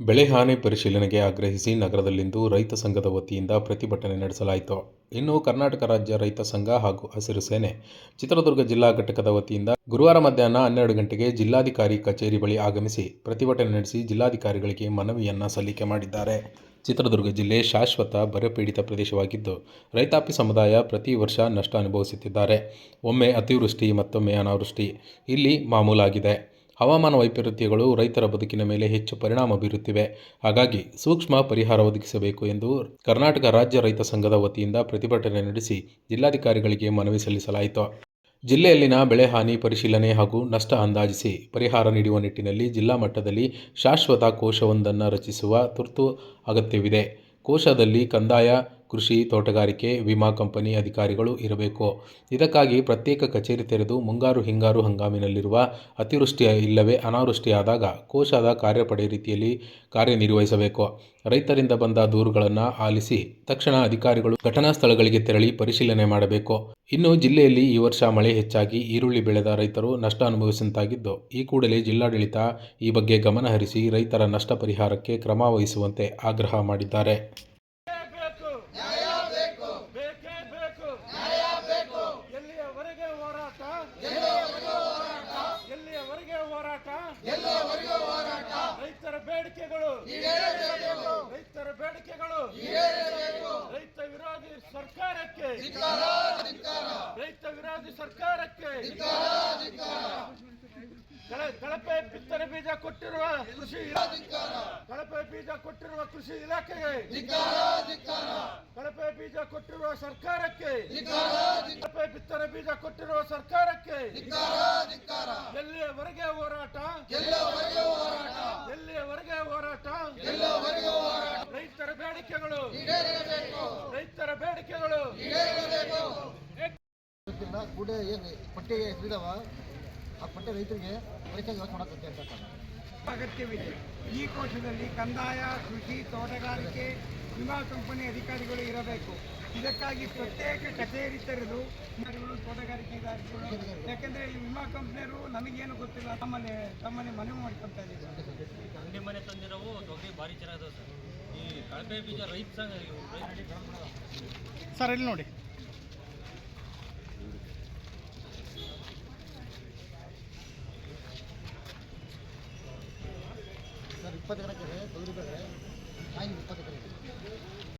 ಬೆಳೆ ಹಾನಿ ಪರಿಶೀಲನೆಗೆ ಆಗ್ರಹಿಸಿ ನಗರದಲ್ಲಿಂದು ರೈತ ಸಂಘದ ವತಿಯಿಂದ ಪ್ರತಿಭಟನೆ ನಡೆಸಲಾಯಿತು. ಇನ್ನು ಕರ್ನಾಟಕ ರಾಜ್ಯ ರೈತ ಸಂಘ ಹಾಗೂ ಹಸಿರು ಸೇನೆ ಚಿತ್ರದುರ್ಗ ಜಿಲ್ಲಾ ಘಟಕದ ವತಿಯಿಂದ ಗುರುವಾರ ಮಧ್ಯಾಹ್ನ ಹನ್ನೆರಡು ಗಂಟೆಗೆ ಜಿಲ್ಲಾಧಿಕಾರಿ ಕಚೇರಿ ಬಳಿ ಆಗಮಿಸಿ ಪ್ರತಿಭಟನೆ ನಡೆಸಿ ಜಿಲ್ಲಾಧಿಕಾರಿಗಳಿಗೆ ಮನವಿಯನ್ನು ಸಲ್ಲಿಕೆ ಮಾಡಿದ್ದಾರೆ. ಚಿತ್ರದುರ್ಗ ಜಿಲ್ಲೆ ಶಾಶ್ವತ ಬರಪೀಡಿತ ಪ್ರದೇಶವಾಗಿದ್ದು, ರೈತಾಪಿ ಸಮುದಾಯ ಪ್ರತಿ ವರ್ಷ ನಷ್ಟ ಅನುಭವಿಸುತ್ತಿದ್ದಾರೆ. ಒಮ್ಮೆ ಅತಿವೃಷ್ಟಿ ಮತ್ತೊಮ್ಮೆ ಅನಾವೃಷ್ಟಿ. ಇಲ್ಲಿ ಮಾಮೂಲಾಗಿದೆ. ಹವಾಮಾನ ವೈಪರೀತ್ಯಗಳು ರೈತರ ಬದುಕಿನ ಮೇಲೆ ಹೆಚ್ಚು ಪರಿಣಾಮ ಬೀರುತ್ತಿವೆ. ಹಾಗಾಗಿ ಸೂಕ್ಷ್ಮ ಪರಿಹಾರ ಒದಗಿಸಬೇಕು ಎಂದು ಕರ್ನಾಟಕ ರಾಜ್ಯ ರೈತ ಸಂಘದ ವತಿಯಿಂದ ಪ್ರತಿಭಟನೆ ನಡೆಸಿ ಜಿಲ್ಲಾಧಿಕಾರಿಗಳಿಗೆ ಮನವಿ ಸಲ್ಲಿಸಲಾಯಿತು. ಜಿಲ್ಲೆಯಲ್ಲಿನ ಬೆಳೆ ಹಾನಿ ಪರಿಶೀಲನೆ ಹಾಗೂ ನಷ್ಟ ಅಂದಾಜಿಸಿ ಪರಿಹಾರ ನೀಡುವ ನಿಟ್ಟಿನಲ್ಲಿ ಜಿಲ್ಲಾ ಮಟ್ಟದಲ್ಲಿ ಶಾಶ್ವತ ಕೋಶವೊಂದನ್ನು ರಚಿಸುವ ತುರ್ತು ಅಗತ್ಯವಿದೆ. ಕೋಶದಲ್ಲಿ ಕಂದಾಯ ಕೃಷಿ ತೋಟಗಾರಿಕೆ ವಿಮಾ ಕಂಪನಿ ಅಧಿಕಾರಿಗಳು ಇರಬೇಕು. ಇದಕ್ಕಾಗಿ ಪ್ರತ್ಯೇಕ ಕಚೇರಿ ತೆರೆದು ಮುಂಗಾರು ಹಿಂಗಾರು ಹಂಗಾಮಿನಲ್ಲಿರುವ ಅತಿವೃಷ್ಟಿ ಇಲ್ಲವೇ ಅನಾವೃಷ್ಟಿಯಾದಾಗ ಕೋಶದ ಕಾರ್ಯಪಡೆ ರೀತಿಯಲ್ಲಿ ಕಾರ್ಯನಿರ್ವಹಿಸಬೇಕು. ರೈತರಿಂದ ಬಂದ ದೂರುಗಳನ್ನು ಆಲಿಸಿ ತಕ್ಷಣ ಅಧಿಕಾರಿಗಳು ಘಟನಾ ಸ್ಥಳಗಳಿಗೆ ತೆರಳಿ ಪರಿಶೀಲನೆ ಮಾಡಬೇಕು. ಇನ್ನು ಜಿಲ್ಲೆಯಲ್ಲಿ ಈ ವರ್ಷ ಮಳೆ ಹೆಚ್ಚಾಗಿ ಈರುಳ್ಳಿ ಬೆಳೆದ ರೈತರು ನಷ್ಟ ಅನುಭವಿಸಿದಂತಾಗಿದ್ದು, ಈ ಕೂಡಲೇ ಜಿಲ್ಲಾಡಳಿತ ಈ ಬಗ್ಗೆ ಗಮನಹರಿಸಿ ರೈತರ ನಷ್ಟ ಪರಿಹಾರಕ್ಕೆ ಕ್ರಮ ವಹಿಸುವಂತೆ ಆಗ್ರಹ ಮಾಡಿದ್ದಾರೆ ಬೇಕು ನ್ಯಾಯ ಬೇಕು ಬೇಕೇ ಬೇಕು ನ್ಯಾಯ ಬೇಕು ಎಲ್ಲಿಯವರೆಗೆ ಹೋರಾಟ ಎಲ್ಲಿಯವರೆಗೆ ಹೋರಾಟ ಎಲ್ಲಿಯವರೆಗೆ ಹೋರಾಟ ಎಲ್ಲಿಯವರೆಗೆ ಹೋರಾಟ ರೈತರ ಬೇಡಿಕೆಗಳು. ರೈತರ ಬೇಡಿಕೆಗಳು. ರೈತ ವಿರೋಧಿ ಸರ್ಕಾರಕ್ಕೆ. ರೈತ ವಿರೋಧಿ ಸರ್ಕಾರಕ್ಕೆ. ಕಳ- ಕಳಪೆ ಬಿತ್ತನೆ ಬೀಜ ಕೊಟ್ಟಿರುವ ಕೃಷಿ ಕಳಪೆ ಬೀಜ ಕೊಟ್ಟಿರುವ ಕೃಷಿ ಇಲಾಖೆಗೆ. ಕಳಪೆ ಬೀಜ ಕೊಟ್ಟಿರುವ ಸರ್ಕಾರಕ್ಕೆ. ಕಳಪೆ ಬಿತ್ತನೆ ಬೀಜ ಕೊಟ್ಟಿರುವ ಸರ್ಕಾರಕ್ಕೆ. ಎಲ್ಲಿಯವರೆಗೆ ಹೋರಾಟ ಎಲ್ಲಿಯವರೆಗೆ ಹೋರಾಟ ರೈತರ ಬೇಡಿಕೆಗಳು ರೈತರ ಬೇಡಿಕೆಗಳು ಗೊತ್ತಿಲ್ಲ ಕೂಡ ಏನು ಪಟ್ಟಿ ಹೆಸರಿದಾವ ಆ ಪಟ್ಟೆ ರೈತರಿಗೆ ಪರೀಕ್ಷೆ ಮಾಡಕ್ಕೆ ಅಂತ ಅಗತ್ಯವಿದೆ. ಈ ಕೋಶದಲ್ಲಿ ಕಂದಾಯ ಕೃಷಿ ತೋಟಗಾರಿಕೆ ವಿಮಾ ಕಂಪನಿ ಅಧಿಕಾರಿಗಳು ಇರಬೇಕು. ಇದಕ್ಕಾಗಿ ಪ್ರತ್ಯೇಕ ಕಚೇರಿ ತೆರೆದು ತೋಟಗಾರಿಕೆ ಇದಾರಿಗಳು ಯಾಕೆಂದ್ರೆ ಈ ವಿಮಾ ಕಂಪ್ನಿಯರು ನಮಗೇನು ಗೊತ್ತಿಲ್ಲ ತಮ್ಮನೆ ತಮ್ಮನೆ ಮನವಿ ಮಾಡ್ಕೊತಾ ಇದ್ದೀವಿ ಅಂಗಡಿ ಮನೆ ತಂದಿರೋ ತೊಗರಿ ಭಾರಿ ಚೆನ್ನಾಗಿದೆ ಸರ್. ಸರ್ ಇಲ್ಲಿ ನೋಡಿ. ಸರ್ ಇಪ್ಪತ್ತು ತೊಗರಿ ಬೆಳೆ ಆಯ್ತು ಇಪ್ಪತ್ತು